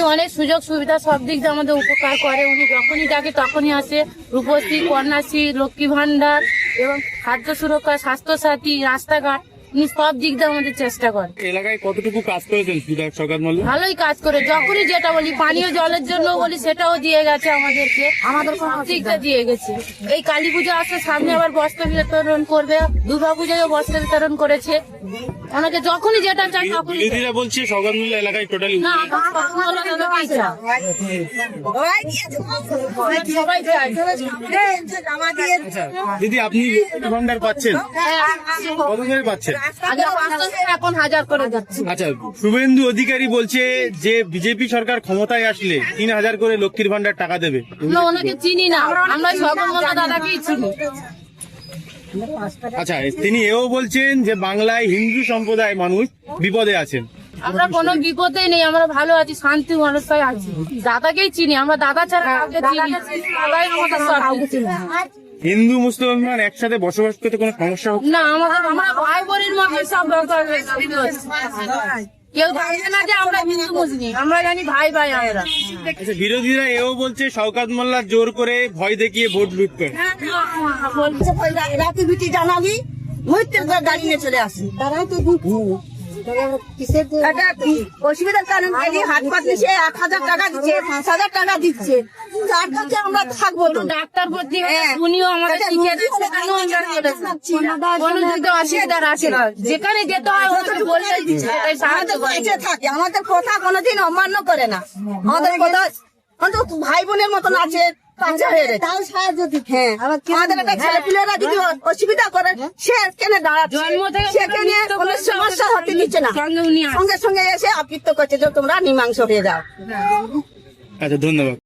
উনি অনেক সুযোগ সুবিধা, সব দিক দিয়ে আমাদের উপকার করে। উনি যখনই ডাকে তখনই আসে। রূপশ্রী, কন্যাশ্রী, লক্ষ্মী ভাণ্ডার এবং খাদ্য সুরক্ষা, স্বাস্থ্যসাথী, রাস্তাঘাট। উনি সব দিক দিয়ে আমাদের চেষ্টা করে। এলাকায় কতটুকু কাজ করেছেন সুধাক সরকার মল্ল ভালোই কাজ করে যখনই যেটা বলি পানীয় জলের জন্য বলি সেটাও দিয়ে গেছে আমাদেরকে। আমাদের সব দিকটা দিয়ে গেছে। এই কালী পুজো আসছে সামনে আবার বস্ত্র বিতরণ করবে দুর্গা পুজোয় বস্ত্র বিতরণ করেছে। ওনাকে যখনই যেটা চাই তখনই বিরোধীরা বলছে সরকার মল্ল এলাকায় টোটালি না সবাই। দিদি আপনি ভান্ডার পাচ্ছেন? হ্যাঁ, কত করে পাচ্ছেন? এখন হাজার করে যাচ্ছে। আচ্ছা শুভেন্দু অধিকারী বলছে যে বিজেপি সরকার ক্ষমতায় আসলে তিন হাজার করে লক্ষ্মীর ভান্ডার টাকা দেবে। আমরা ওনাকে চিনি না। আমরা সকল দাদাকেই চিনি। আচ্ছা তিনি এও বলছেন যে বাংলায় হিন্দু সম্প্রদায় মানুষ বিপদে আছেন। আমরা কোনো বিপদে নেই আমরা ভালো আছি শান্তি মানুষটাই আছি। দাদাকেই চিনি আমরা দাদা ছাড়া কাউকে চিনি দাদাই আমাদের সব কিছু। হিন্দু মুসলমান একসাথে বসবাস করতে কোনো সমস্যা হোক না আমাদের আমরা ভাই বোনের মধ্যে সব কেউ জানে না যে আমরা হিন্দু মুসলিম। আমরা জানি ভাই ভাই আমরা আচ্ছা বিরোধীরা এও বলছে শওকাত মোল্লা জোর করে ভয় দেখিয়ে ভোট লুট করে রাতে বিটি জানালি মৃত্যুর নিয়ে চলে আসি তারাই তো একটা অসুবিধার কারণ এই হাত পাত নিচে এক হাজার টাকা দিচ্ছে পাঁচ হাজার টাকা দিচ্ছে। তার কাছে আমরা থাকব তো। ডাক্তার ভর্তি হ্যাঁ। উনিও আমাদের না। যেখানে যেতে হয় আমাদের থাকে। আমাদের কথা কোনোদিন অমান্য করে না। আমাদের কথা অন্তত ভাই বোনের মতন আছে হয়ে। তাও সাহায্য দিচ্ছে হ্যাঁ। আমাদের একটা ছেলে পিলেরা যদি অসুবিধা করে সে কেন দাঁড়াচ্ছে? জন্ম হতে দিচ্ছে না। সঙ্গে সঙ্গে সঙ্গে এসে আবৃত্ত করছে যে তোমরা মীমাংস হয়ে যাও। আচ্ছা ধন্যবাদ।